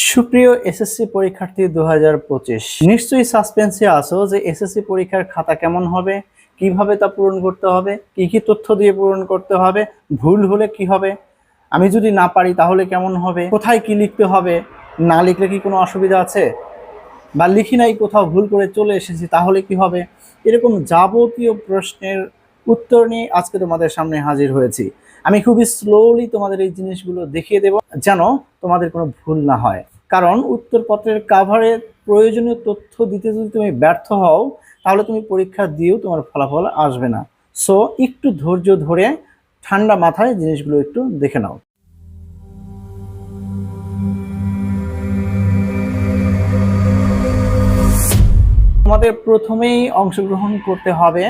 সুপ্রিয় এসএসসি পরীক্ষার্থী দু হাজার পঁচিশ, নিশ্চয়ই সাসপেন্সে আসো যে এসএসসি পরীক্ষার খাতা কেমন হবে, কীভাবে তা পূরণ করতে হবে, কি কি তথ্য দিয়ে পূরণ করতে হবে, ভুল হলে কি হবে, আমি যদি না পারি তাহলে কেমন হবে, কোথায় কি লিখতে হবে, না লিখলে কি কোনো অসুবিধা আছে, বা লিখি নাই কোথাও ভুল করে চলে এসেছি তাহলে কি হবে, এরকম যাবতীয় প্রশ্নের উত্তর নিয়ে আজকে তোমাদের সামনে হাজির হয়েছি। আমি খুবই স্লোলি তোমাদের এই জিনিসগুলো দেখিয়ে দেব, যেন তোমাদের কোনো ভুল না হয়। কারণ উত্তরপত্রের কাভারে প্রয়োজনীয় তথ্য দিতে যদি তুমি ব্যর্থ হও, তাহলে তুমি পরীক্ষা দিয়েও তোমার ফলাফল আসবে না। সো একটু ধৈর্য ধরে ঠান্ডা মাথায় জিনিসগুলো একটু দেখে নাও। তোমাদের প্রথমেই অংশগ্রহণ করতে হবে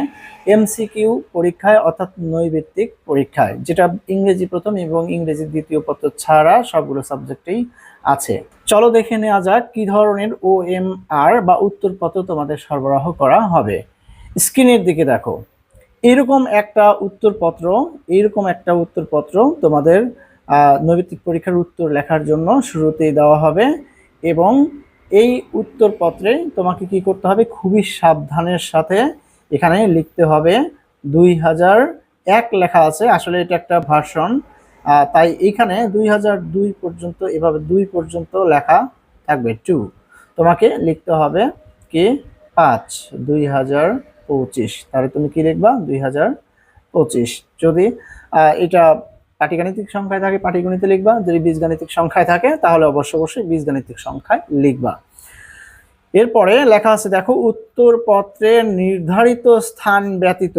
এমসিকিউ পরীক্ষায়, অর্থাৎ নৈবেত্তিক পরীক্ষায়, যেটা ইংরেজি প্রথম এবং ইংরেজি দ্বিতীয় পত্র ছাড়া সবগুলো সাবজেক্টেই আছে। চলো দেখে নেওয়া যাক কি ধরনের ও এম আর বা উত্তরপত্র তোমাদের সরবরাহ করা হবে। স্ক্রিনের দিকে দেখো। এরকম একটা উত্তরপত্র এইরকম একটা উত্তরপত্র তোমাদের নৈবেত্তিক পরীক্ষার উত্তর লেখার জন্য শুরুতেই দেওয়া হবে এবং এই উত্তরপত্রে তোমাকে কি করতে হবে? খুবই সাবধানের সাথে এখানে লিখতে হবে দুই হাজার এক লেখা আছে। আসলে এটা একটা ভার্সন। তাই এখানে দুই হাজার দুই পর্যন্ত, এভাবে দুই পর্যন্ত লেখা থাকবে। টু, তোমাকে লিখতে হবে কি? পাঁচ, দুই হাজার পঁচিশ। তাহলে তুমি কি লিখবা? দুই হাজার পঁচিশ। যদি এটা পাটিগাণিতিক সংখ্যায় থাকে, পাটিগণিতে লিখবা। যদি বীজগাণিতিক সংখ্যায় থাকে, তাহলে অবশ্য অবশ্যই বীজগাণিতিক সংখ্যায় লিখবা। এরপরে লেখা আছে, দেখো উত্তরপত্রের নির্ধারিত স্থান ব্যতীত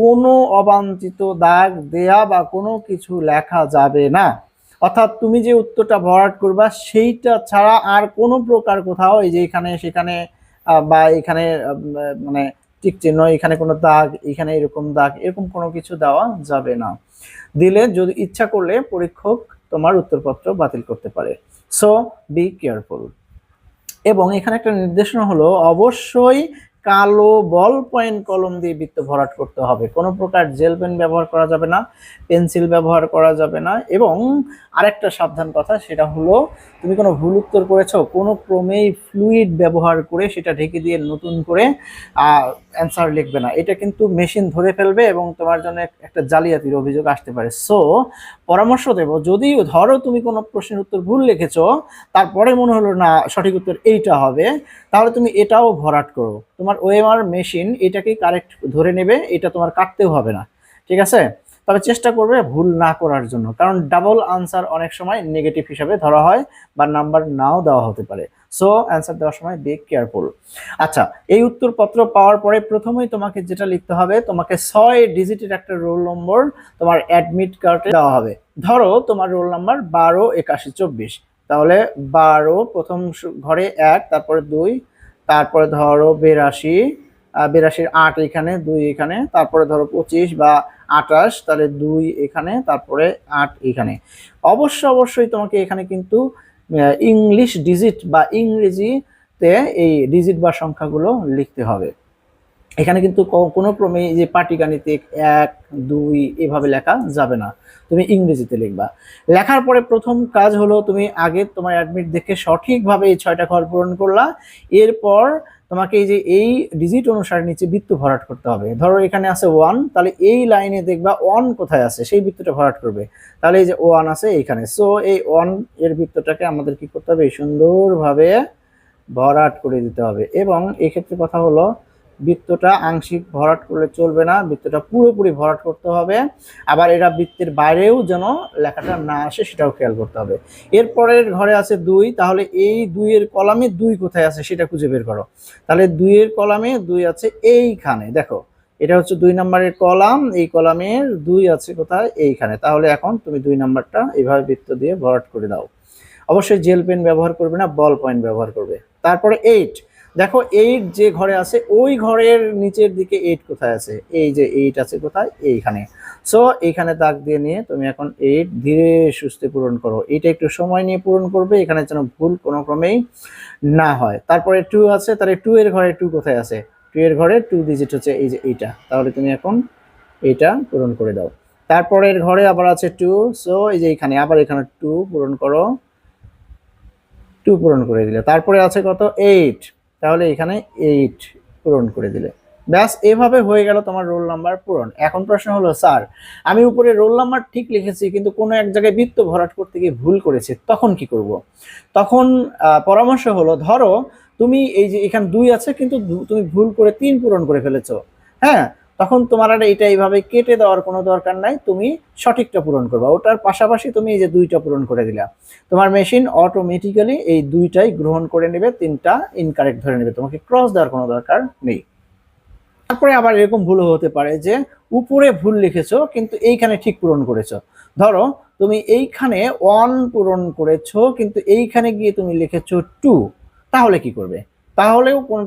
কোনো অবাঞ্ছিত দাগ, দেয়া বা কোনো কিছু লেখা যাবে না। অর্থাৎ তুমি যে উত্তরটা ভরাট করবা, সেইটা ছাড়া আর কোনো প্রকার কোথাও এই যে এখানে, সেখানে বা এখানে মানে টিক চিহ্ন এখানে কোনো দাগ, এখানে এরকম দাগ, এরকম কোনো কিছু দেওয়া যাবে না। দিলে যদি ইচ্ছা করলে পরীক্ষক তোমার উত্তরপত্র বাতিল করতে পারে। সো বি কেয়ারফুল এবং এখানে একটা নির্দেশনা হলো, অবশ্যই কালো বল পয়েন্ট কলম দিয়ে বৃত্ত ভরাট করতে হবে। কোনো প্রকার জেল পেন ব্যবহার করা যাবে না, পেন্সিল ব্যবহার করা যাবে না এবং আরেকটা সাবধান কথা সেটা হলো, তুমি কোনো ভুল উত্তর করেছ, কোনো ক্রমেই ফ্লুইড ব্যবহার করে সেটা ঢেকে দিয়ে নতুন করে অ্যান্সার লিখবে না। এটা কিন্তু মেশিন ধরে ফেলবে এবং তোমার জন্য একটা জালিয়াতির অভিযোগ আসতে পারে। সো পরামর্শ দেব যদি ধরো তুমি কোনো প্রশ্নের উত্তর ভুল লিখেছো, তারপরে মনে হলো না সঠিক উত্তর এইটা হবে, তাহলে তুমি এটাও ভরাট করো। তোমার ওএমআর মেশিন এটাকেই কারেক্ট ধরে নেবে, এটা তোমার কাটতেও হবে না। ঠিক আছে? তবে চেষ্টা করবে ভুল না করার জন্য, কারণ ডাবল আনসার অনেক সময় নেগেটিভ হিসাবে ধরা হয় বা নাম্বার নাও দেওয়া হতে পারে। সো অ্যান্সার দেওয়ার সময় বি কেয়ারফুল আচ্ছা এই উত্তরপত্র পাওয়ার পরে প্রথমেই তোমাকে যেটা লিখতে হবে, তোমাকে ছয় ডিজিটের একটা রোল নম্বর তোমার অ্যাডমিট কার্ডে দেওয়া হবে। ধরো তোমার রোল নাম্বার বারো, একাশি, চব্বিশ। তাহলে বারো, প্রথম ঘরে এক, তারপরে দুই তারপরে ধরো বিরাশি বিরাশির আট এখানে, দুই এখানে, তারপরে ধরো পঁচিশ বা আটাশ তাহলে দুই এখানে, তারপরে আট এখানে। অবশ্য অবশ্যই তোমাকে এখানে কিন্তু ইংলিশ ডিজিট বা ইংরেজিতে এই ডিজিট বা সংখ্যাগুলো লিখতে হবে। এখানে কিন্তু কোনো ক্রমে যে পাটিগাণিতিক এক, দুই এভাবে লেখা যাবে না। তুমি ইংরেজিতে লিখবা। লেখার পরে প্রথম কাজ হলো তুমি আগে তোমার অ্যাডমিট দেখে সঠিকভাবে এই ছয়টা ঘর পূরণ করলা। এরপর তোমাকে এই যে এই ডিজিট অনুসারে নিচে বৃত্ত ভরাট করতে হবে। ধরো এখানে আছে ওয়ান তাহলে এই লাইনে দেখবা ওয়ান কোথায় আছে? সেই বৃত্তটা ভরাট করবে। তাহলে এই যে ওয়ান আছে এইখানে। সো এই ওয়ানের বৃত্তটাকে আমাদের কি করতে হবে? সুন্দরভাবে ভরাট করে দিতে হবে। এবং এক্ষেত্রে কথা হলো বৃত্তটা আংশিক ভরাট করলে চলবে না, বৃত্তটা পুরোপুরি ভরাট করতে হবে। আবার এরা বৃত্তের বাইরেও যেন লেখাটা না আসে সেটাও খেয়াল করতে হবে। এরপরের ঘরে আছে দুই, তাহলে এই দুইয়ের কলামে দুই কোথায় আছে সেটা খুঁজে বের করো। তাহলে দুইয়ের কলামে দুই আছে এইখানে, দেখো। এটা হচ্ছে দুই নম্বরের কলাম, এই কলামের দুই আছে কোথায়? এইখানে। তাহলে এখন তুমি দুই নাম্বারটা এইভাবে বৃত্ত দিয়ে ভরাট করে দাও। অবশ্যই জেল পেন ব্যবহার করবে না, বল পয়েন্ট ব্যবহার করবে। তারপরে এইট দেখো এইট যে ঘরে আছে, ওই ঘরের নিচের দিকে এইট কোথায় আছে? এই যে এইট আছে কোথায়? এইখানে। সো এইখানে দাগ দিয়ে নিয়ে তুমি এখন এইট ধীরে সুস্থে পূরণ করো। এইটা একটু সময় নিয়ে পূরণ করবে, এখানে যেন ভুল কোনো ক্রমেই না হয়। তারপরে টু আছে, তাহলে টু এর ঘরে টু কোথায় আছে? টু এর ঘরে টু ডিজিট হচ্ছে এই যে এইটা। তাহলে তুমি এখন এইটা পূরণ করে দাও। তারপরের ঘরে আবার আছে টু সো এই যে এখানে আবার এখানে টু পূরণ করো। টু পূরণ করে দিলে। তারপরে আছে কত? এইট তাহলে এখানে এইট পূরণ করে দিলে। ব্যাস, এভাবে হয়ে গেল তোমার রোল নাম্বার পূরণ। এখন প্রশ্ন হলো, স্যার, আমি উপরে রোল নাম্বার ঠিক লিখেছি, কিন্তু কোনো এক জায়গায় বৃত্ত ভরাট করতে গিয়ে ভুল করেছি, তখন কি করব? তখন পরামর্শ হলো, ধরো, তুমি এই যে এখানে দুই আছে, কিন্তু তুমি ভুল করে তিন পূরণ করে ফেলেছো। হ্যাঁ তখন তোমার আর এটা এইভাবে কেটে দেওয়ার কোনো দরকার নাই, তুমি সঠিকটা পূরণ করবা। ওটার পাশাপাশি তুমি এই যে দুইটা পূরণ করে দিলা। তোমার মেশিন অটোমেটিক্যালি এই দুইটাই গ্রহণ করে নেবে, তিনটা ইনকারেক্ট ধরে নেবে। তোমাকে ক্রস দেওয়ার কোনো দরকার নেই। তারপরে আবার এরকম ভুলও হতে পারে যে উপরে ভুল লিখেছো, কিন্তু এইখানে ঠিক পূরণ করেছ। ধরো, তুমি এইখানে ওয়ান পূরণ করেছ, কিন্তু এইখানে গিয়ে তুমি লিখেছো টু তাহলে কি করবে? তাহলেও কোনো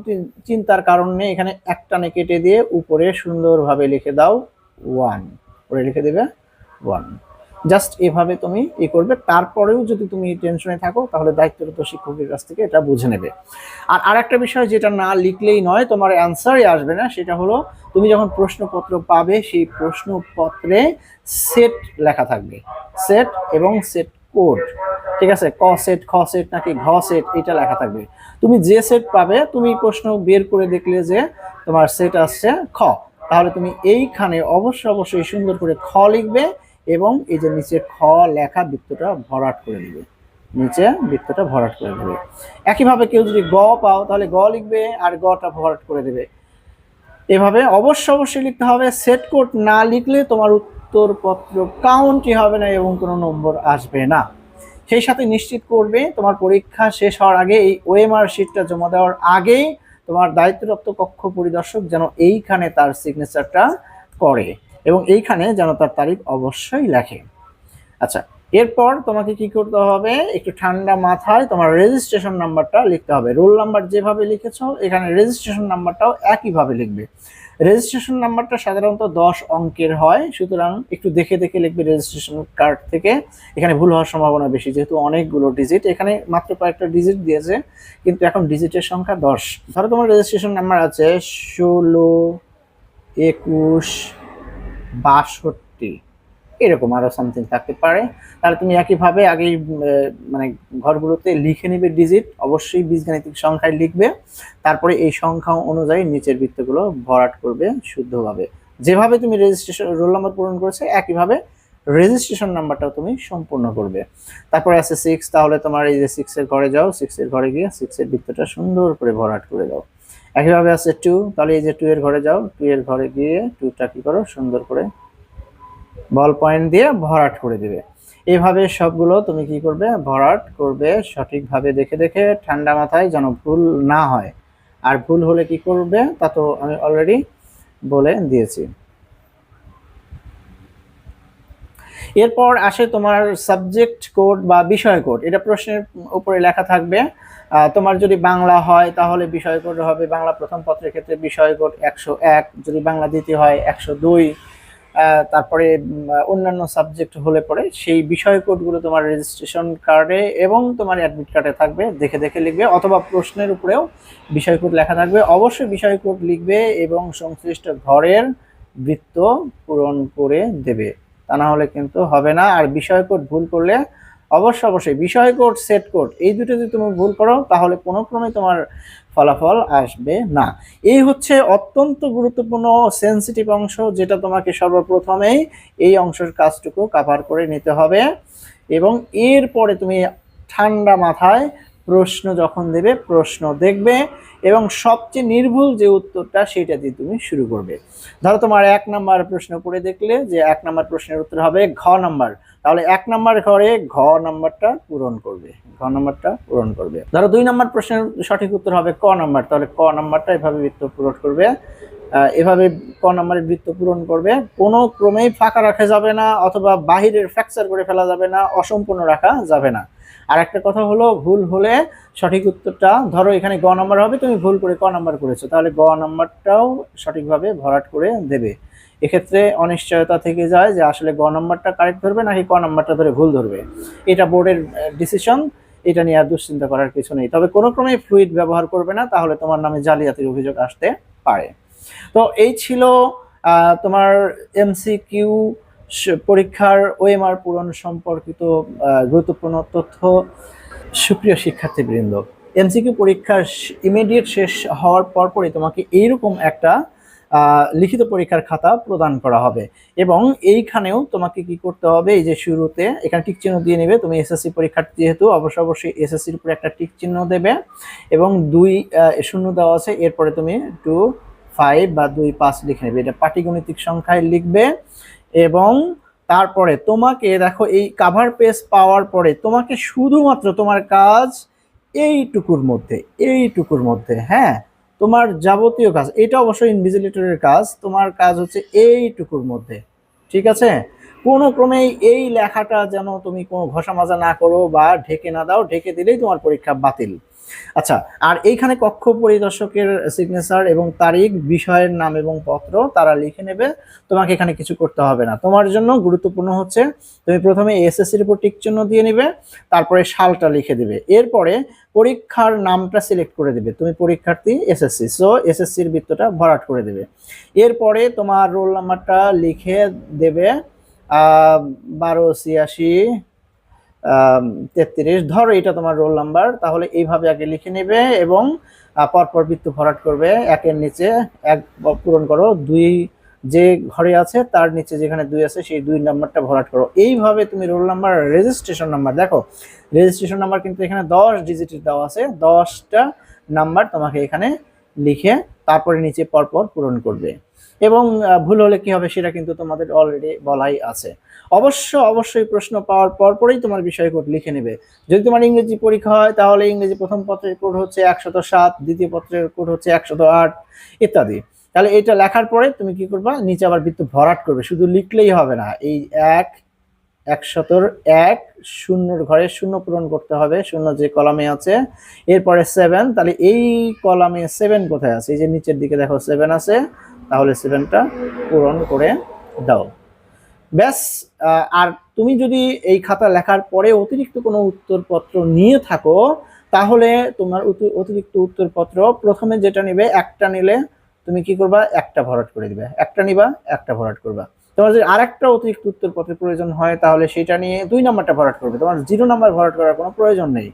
চিন্তার কারণ নেই। এখানে একটানে কেটে দিয়ে উপরে সুন্দরভাবে লিখে দাও ওয়ান উপরে লিখে দেবে ওয়ান জাস্ট এভাবে তুমি ই করবে। তারপরেও যদি তুমি টেনশনে থাকো, তাহলে দায়িত্বরত শিক্ষকের কাছ থেকে এটা বুঝে নেবে। আর আরেকটা বিষয় যেটা না লিখলেই নয়, তোমার অ্যান্সারই আসবে না, সেটা হলো তুমি যখন প্রশ্নপত্র পাবে, সেই প্রশ্নপত্রে সেট লেখা থাকবে। সেট এবং সেট কোড ঠিক আছে? ক সেট খ সেট নাকি ঘ সেট এটা লেখা থাকবে। তুমি যে সেট পাবে, তুমি প্রশ্ন বের করে দেখলে যে তোমার সেট আসছে খ। তাহলে তুমি এইখানে অবশ্যই অবশ্যই সুন্দর করে খ লিখবে এবং এই যে নিচে খ লেখা বৃত্তটা ভরাট করে দিবে। নিচে বৃত্তটা ভরাট করে দেবে। একইভাবে কেউ যদি গ পাও, তাহলে গ লিখবে আর গটা ভরাট করে দেবে। এভাবে অবশ্য অবশ্যই লিখতে হবে। সেট কোড না লিখলে তোমার উত্তরপত্র কাউন্টই হবে না এবং কোনো নম্বর আসবে না। সেই সাথে নিশ্চিত করবে, তোমার পরীক্ষা শেষ হওয়ার আগে এই ওএমআর শিটটা জমা দেওয়ার আগেই তোমার দায়িত্বপ্রাপ্ত কক্ষ পরিদর্শক যেন এইখানে তার সিগনেচারটা করে এবং এইখানে যেন তার তারিখ অবশ্যই লেখে। আচ্ছা এরপর তোমাকে কি করতে হবে? একটু ঠান্ডা মাথায় তোমার রেজিস্ট্রেশন নাম্বারটা লিখতে হবে। রোল নাম্বার যেভাবে লিখেছো, এখানে রেজিস্ট্রেশন নাম্বারটাও একইভাবে লিখবে। রেজিস্ট্রেশন নাম্বারটা সাধারণত দশ অঙ্কের হয়, সুতরাং একটু দেখে দেখে লিখবে রেজিস্ট্রেশন কার্ড থেকে। এখানে ভুল হওয়ার সম্ভাবনা বেশি, যেহেতু অনেকগুলো ডিজিট এখানে মাত্র কয়েকটা ডিজিট দিয়েছে, কিন্তু এখন ডিজিটের সংখ্যা দশ। ধরো তোমার রেজিস্ট্রেশন নাম্বার আছে ষোলো, একুশ, বাষট্টি। এরকম আরও সামথিং থাকতে পারে। তাহলে তুমি একইভাবে আহ, মানে ঘরগুলোতে লিখে নিবে ডিজিট অবশ্যই বীজগাণিতিক সংখ্যায় লিখবে। তারপরে এই সংখ্যা অনুযায়ী নিচের বৃত্তগুলো ভরাট করবে শুদ্ধভাবে। যেভাবে তুমি রেজিস্ট্রেশন রোল নাম্বার পূরণ করেছে একইভাবে রেজিস্ট্রেশন নাম্বারটাও তুমি সম্পূর্ণ করবে। তারপরে আছে সিক্স তাহলে তোমার এই যে সিক্সের ঘরে যাও সিক্সের ঘরে গিয়ে সিক্সের বৃত্তটা সুন্দর করে ভরাট করে দাও। একইভাবে আছে টু তাহলে এই যে টু এর ঘরে যাও টু এর ঘরে গিয়ে টুটা কি করো সুন্দর করে বল পয়েন্ট দিয়ে ভরাট করে দিবে। এভাবে সবগুলো তুমি কি করবে? ভরাট করবে, সঠিকভাবে দেখে দেখে ঠান্ডা মাথায় যেন ভুল না হয়। আর ভুল হলে কি করবে? তা তো আমি অলরেডি বলে দিয়েছি। এরপর আসে তোমার সাবজেক্ট কোড বা বিষয় কোড এটা প্রশ্নের উপরে লেখা থাকবে। তোমার যদি বাংলা হয়, তাহলে বিষয় কোড হবে। বাংলা প্রথম পত্রের ক্ষেত্রে বিষয় কোড একশো এক। যদি বাংলা দ্বিতীয় হয়, একশো দুই। তারপরে অন্যান্য সাবজেক্ট হলে পরে সেই বিষয় কোডগুলো তোমার রেজিস্ট্রেশন কার্ডে এবং তোমার অ্যাডমিট কার্ডে থাকবে, দেখে দেখে লিখবে অথবা প্রশ্নের উপরেও বিষয় কোড লেখা থাকবে। অবশ্যই বিষয় কোড লিখবে এবং সংশ্লিষ্ট ঘরের বৃত্ত পূরণ করে দেবে। তা না হলে কিন্তু হবে না। আর বিষয় কোড ভুল করলে অবশ্যই অবশ্যই। বিষয় কোড সেট কোড, এই দুটো যদি তুমি ভুল করো, তাহলে কোনো ক্রমে তোমার ফলাফল আসবে না। এই হচ্ছে অত্যন্ত গুরুত্বপূর্ণ সেন্সিটিভ অংশ, যেটা তোমাকে সর্বপ্রথমেই এই অংশের কাজটুকু কাভার করে নিতে হবে। এবং এরপরে তুমি ঠান্ডা মাথায় প্রশ্ন যখন দেবে, প্রশ্ন দেখবে এবং সবচেয়ে নির্ভুল যে উত্তরটা সেটা দিয়ে তুমি শুরু করবে। ধরো তোমার এক নাম্বার প্রশ্ন পড়ে দেখলে যে এক নাম্বার প্রশ্নের উত্তর হবে ঘ নাম্বার। তাহলে এক নাম্বার ঘরে ঘ নাম্বারটা পূরণ করবে, ঘ নাম্বারটা পূরণ করবে। ধরো দুই নাম্বার প্রশ্নের সঠিক উত্তর হবে ক নাম্বার। তাহলে ক নাম্বারটা এভাবে বৃত্ত পূরণ করবে এভাবে ক নাম্বারের বৃত্ত পূরণ করবে। কোনো ক্রমেই ফাঁকা রাখা যাবে না অথবা বাহিরের ফ্র্যাকচার করে ফেলা যাবে না, অসম্পূর্ণ রাখা যাবে না। আর একটা কথা হলো, ভুল হলে সঠিক উত্তরটা ধরো এখানে গ নাম্বার হবে, তুমি ভুল করে ক নাম্বার করেছ, তাহলে গ নাম্বারটাও সঠিকভাবে ভরাট করে দেবে। এক্ষেত্রে অনিশ্চয়তা থেকে যায় যে আসলে গ নাম্বারটা কারেক্ট ধরবে নাকি ক নাম্বারটা ধরে ভুল ধরবে। এটা বোর্ডের ডিসিশন এটা নিয়ে আর দুশ্চিন্তা করার কিছু নেই। তবে কোনো ক্রমেই ফ্লুইড ব্যবহার করবে না, তাহলে তোমার নামে জালিয়াতির অভিযোগ আসতে পারে। তো এই ছিল তোমার এমসিকিউ পরীক্ষার ওএমআর পূরণ সম্পর্কিত গুরুত্বপূর্ণ তথ্য। সুপ্রিয় শিক্ষার্থীবৃন্দ এমসিকিউ পরীক্ষার ইমিডিয়েট শেষ হওয়ার পরপরই তোমাকে এইরকম একটা লিখিত পরীক্ষার খাতা প্রদান করা হবে। এবং এইখানেও তোমাকে কি করতে হবে, এই যে শুরুতে এখানে টিক চিহ্ন দিয়ে নেবে। তুমি এসএসসি পরীক্ষার্থী যেহেতু অবশ্যই অবশ্যই এসএসসির উপরে একটা টিক চিহ্ন দেবে। এবং দুই শূন্য দেওয়া আছে। এরপরে তুমি টু ফাইভ বা দুই, পাঁচ লিখে নেবে। এটা পাটিগণিতিক সংখ্যায় লিখবে। এবং তারপরে তোমাকে দেখো এই কাভার পেজ পাওয়ার পরে তোমাকে শুধুমাত্র তোমার কাজ এইটুকুর মধ্যে এইটুকুর মধ্যে হ্যাঁ? তোমার যাবতীয় কাজ, এটা অবশ্যই ইনভিজিলেটরের কাজ, তোমার কাজ হচ্ছে এইটুকুর মধ্যে, ঠিক আছে? কোনো ক্রমেই এই লেখাটা যেন তুমি কোনো ঘষা মাজা না করো বা ঢেকে না দাও, ঢেকে দিলেই তোমার পরীক্ষা বাতিল। আচ্ছা আর এইখানে কক্ষ পরিদর্শকের সিগনেচার এবং তারিখ, বিষয়ের নাম এবং পত্র তারা লিখে নেবে। তোমাকে এখানে কিছু করতে হবে না। তোমার জন্য গুরুত্বপূর্ণ হচ্ছে, তুমি প্রথমে এসএসসির টিক চিহ্ন দিয়ে নেবে, তারপরে সালটা লিখে দেবে। এরপরে পরীক্ষার নামটা সিলেক্ট করে দেবে। তুমি পরীক্ষার্থী এসএসসি সো এসএসসির বৃত্তটা ভরাট করে দেবে। এরপরে তোমার রোল নাম্বারটা লিখে দেবে বারো, ছিয়াশি তেত্রিশ। ধরো এটা তোমার রোল নাম্বার তাহলে এইভাবে আগে লিখে নেবে এবং পরপর বৃত্ত ভরাট করবে একের নিচে। এক পূরণ করো, দুই যে ঘরে আছে, তার নিচে যেখানে দুই আছে, সেই দুই নাম্বারটা ভরাট করো। এইভাবে তুমি রোল নাম্বার রেজিস্ট্রেশন নাম্বার দেখো রেজিস্ট্রেশন নাম্বার কিন্তু এখানে দশ ডিজিটের দেওয়া আছে, দশটা নাম্বার তোমাকে এখানে লিখে তারপরে নিচে পরপর পূরণ করবে। এবং ভুল হলে কি হবে সেটা কিন্তু তোমাদের অলরেডি বলাই আছে। অবশ্য, অবশ্যই প্রশ্ন পাওয়ার পরপরই তোমার বিষয় কোড লিখে নেবে। যদি তোমার ইংরেজি পরীক্ষা হয়, তাহলে ইংরেজি প্রথম পত্রের কোড হচ্ছে একশত সাত, দ্বিতীয় পত্রের কোড হচ্ছে একশত আট ইত্যাদি। তাহলে এটা লেখার পরে তুমি কি করবা? নিচে আবার বৃত্ত ভরাট করবে। শুধু লিখলেই হবে না। এই এক, একশতর এক, শূন্যর ঘরে শূন্য পূরণ করতে হবে। শূন্য যে কলামে আছে, এরপরে সেভেন তাহলে এই কলামে সেভেন কোথায় আছে? এই যে নিচের দিকে দেখো সেভেন আছে, তাহলে সেভেনটা পূরণ করে দাও। ব্যাস আর তুমি যদি এই খাতা লেখার পরে অতিরিক্ত কোনো উত্তরপত্র নিয়ে থাকো, তাহলে তোমার অতিরিক্ত উত্তরপত্র প্রথমে যেটা নেবে, একটা নিলে তুমি কি করবা? একটা ভরাট করে দিবে। একটা নিবা, একটা ভরাট করবা। তোমার যদি আরেকটা অতিরিক্ত উত্তরপত্রের প্রয়োজন হয়, তাহলে সেটা নিয়ে দুই নাম্বারটা ভরাট করবে। তোমার জিরো নাম্বার ভরাট করার কোনো প্রয়োজন নেই।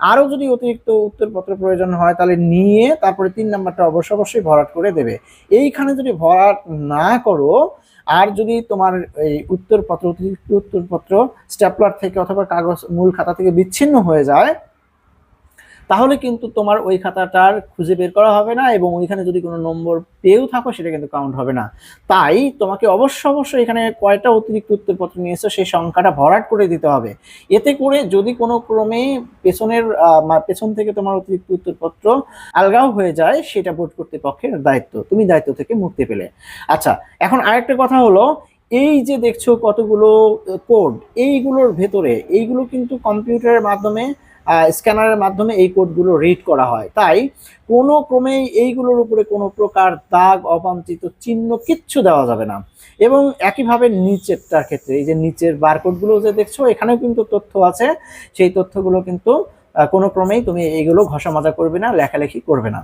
আরও যদি অতিরিক্ত উত্তরপত্র প্রয়োজন হয়, তাহলে নিয়ে তারপরে তিন নাম্বারটা অবশ্য অবশ্যই ভরাট করে দেবে। এইখানে যদি ভরাট না করো, আর যদি তোমার এই উত্তরপত্র, অতিরিক্ত উত্তরপত্র স্ট্যাপলার থেকে অথবা কাগজ, মূল খাতা থেকে বিচ্ছিন্ন হয়ে যায় তাহলে কিন্তু তোমার ওই খাতাটার খুঁজে বের করা হবে না এবং ওইখানে যদি কোনো নম্বর পেয়েও থাকো, সেটা কিন্তু কাউন্ট হবে না। তাই তোমাকে অবশ্য অবশ্যই এখানে কয়টা অতিরিক্ত উত্তরপত্র নিয়েছো সেই সংখ্যাটা ভরাট করে দিতে হবে। এতে করে যদি কোনো ক্রমে পেছনের পেছন থেকে তোমার অতিরিক্ত উত্তরপত্র আলগাও হয়ে যায়, সেটা বোর্ড কর্তৃপক্ষের দায়িত্ব। তুমি দায়িত্ব থেকে মুক্তি পেলে। আচ্ছা এখন আরেকটা কথা হলো, এই যে দেখছ কতগুলো কোড এইগুলোর ভেতরে, এইগুলো কিন্তু কম্পিউটারের মাধ্যমে স্ক্যানারের মাধ্যমে এই কোডগুলো রিড করা হয়। তাই কোনো ক্রমেই এইগুলোর উপরে কোনো প্রকার দাগ, অবাঞ্ছিত চিহ্ন কিচ্ছু দেওয়া যাবে না। এবং একইভাবে নিচেরটার ক্ষেত্রে, এই যে নিচের বারকোডগুলো যে দেখছ, এখানেও কিন্তু তথ্য আছে। সেই তথ্যগুলো কিন্তু কোনো ক্রমেই তুমি এইগুলো ঘষা মাজা করবে না, লেখালেখি করবে না।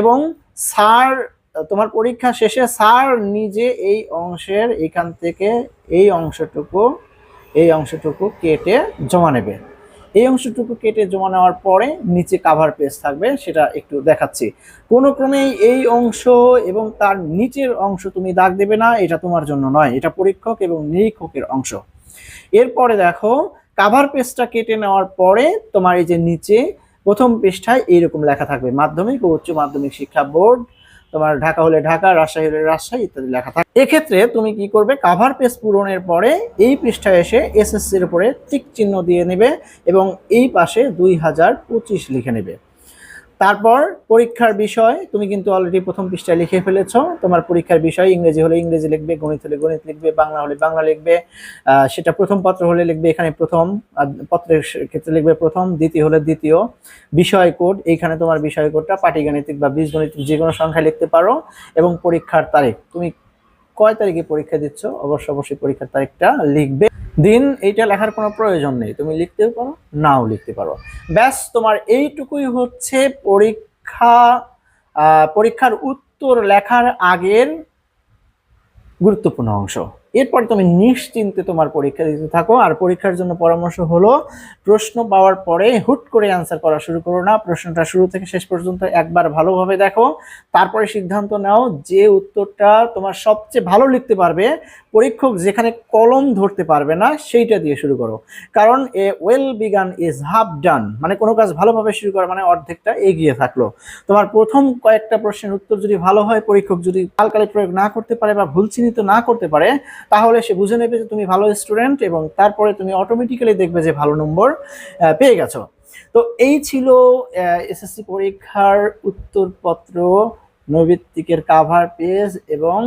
এবং স্যার তোমার পরীক্ষা শেষে স্যার নিজে এই অংশের এখান থেকে এই অংশটুকু এই অংশটুকু কেটে জমা নেবে। এই অংশটুকু কেটে জমা নেওয়ার পরে নিচে কাভার পেজ থাকবে, সেটা একটু দেখাচ্ছি। কোনো ক্রমেই এই অংশ এবং তার নিচের অংশ তুমি দাগ দেবে না, এটা তোমার জন্য নয়। এটা পরীক্ষক এবং নিরীক্ষকের অংশ। এরপরে দেখো কাভার পেজটা কেটে নেওয়ার পরে তোমার এই যে নিচে প্রথম পৃষ্ঠায় এইরকম লেখা থাকবে। মাধ্যমিক ও উচ্চ মাধ্যমিক শিক্ষা বোর্ড তোমার ঢাকা হলে ঢাকা, রাজশাহী হলে রাজশাহী ইত্যাদি লেখা থাকে। এক্ষেত্রে তুমি কি করবে? কাভার পেজ পূরণের পরে এই পৃষ্ঠায় এসে এসএসসির উপরে টিক চিহ্ন দিয়ে নেবে এবং এই পাশে দুই হাজার পঁচিশ লিখে নেবে। তারপর পরীক্ষার বিষয়, তুমি কিন্তু অলরেডি প্রথম পৃষ্ঠায় লিখে ফেলেছ। তোমার পরীক্ষার বিষয় ইংরেজি হলে ইংরেজি লিখবে, গণিত হলে গণিত লিখবে, বাংলা হলে বাংলা লিখবে সেটা প্রথম পত্র হলে লিখবে এখানে প্রথম পত্রের ক্ষেত্রে লিখবে প্রথম, দ্বিতীয় হলে দ্বিতীয়। বিষয় কোড, এইখানে তোমার বিষয় কোডটা পাটিগাণিতিক বা বীজগণিতিক যে কোনো সংখ্যা লিখতে পারো এবং পরীক্ষার তারিখ। তুমি কয় তারিখে পরীক্ষা দিচ্ছ? অবশ্য অবশ্যই পরীক্ষার তারিখটা লিখবে। দিন, এইটা লেখার কোনো প্রয়োজন নেই। তুমি লিখতেও পারো, নাও লিখতে পারো। ব্যাস, তোমার এইটুকুই হচ্ছে পরীক্ষা পরীক্ষার উত্তর লেখার আগের গুরুত্বপূর্ণ অংশ। এরপর তুমি নিশ্চিন্তে তোমার পরীক্ষা দিতে থাকো। আর পরীক্ষার জন্য পরামর্শ হলো, প্রশ্ন পাওয়ার পরে হুট করে অ্যান্সার করা শুরু করো না। প্রশ্নটা শুরু থেকে শেষ পর্যন্ত একবার ভালোভাবে দেখো। তারপরে সিদ্ধান্ত নাও যে উত্তরটা তোমার সবচেয়ে ভালো লিখতে পারবে, পরীক্ষক যেখানে কলম ধরতে পারবে না, সেইটা দিয়ে শুরু করো। কারণ a well begun is half done মানে কোনো কাজ ভালোভাবে শুরু করা মানে অর্ধেকটা এগিয়ে থাকল। তোমার প্রথম কয়েকটা প্রশ্নের উত্তর যদি ভালো হয়, পরীক্ষক যদি কালকালি প্রয়োগ না করতে পারে বা ভুল চিহ্নিত না করতে পারে তাহলে সে বুঝে নেবে যে তুমি ভালো স্টুডেন্ট এবং তারপরে তুমি অটোমেটিক্যালি দেখবে যে ভালো নম্বর পেয়ে গেছো। তো এই ছিল এসএসসি পরীক্ষার উত্তরপত্র নৈবিত্তিকের কাভার পেজ এবং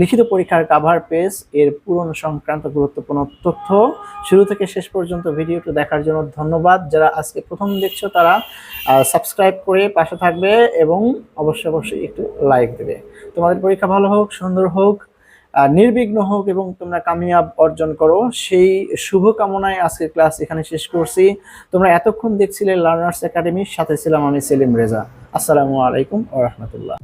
লিখিত পরীক্ষার কাভার পেজ এর পূরণ সংক্রান্ত গুরুত্বপূর্ণ তথ্য। শুরু থেকে শেষ পর্যন্ত ভিডিওটি দেখার জন্য ধন্যবাদ। যারা আজকে প্রথম দেখছ, তারা সাবস্ক্রাইব করে পাশে থাকবে এবং অবশ্যই অবশ্যই একটু লাইক দেবে। তোমাদের পরীক্ষা ভালো হোক, সুন্দর হোক নির্বিঘ্ন হোক এবং তোমরা কামিয়াব অর্জন করো। সেই শুভ কামনায় আজকের ক্লাস এখানে শেষ করছি। তোমরা এতক্ষণ দেখছিলে লার্নার্স একাডেমির সাথে ছিলাম আমি সেলিম রেজা। আসসালামু আলাইকুম ও রহমতুল্লাহ।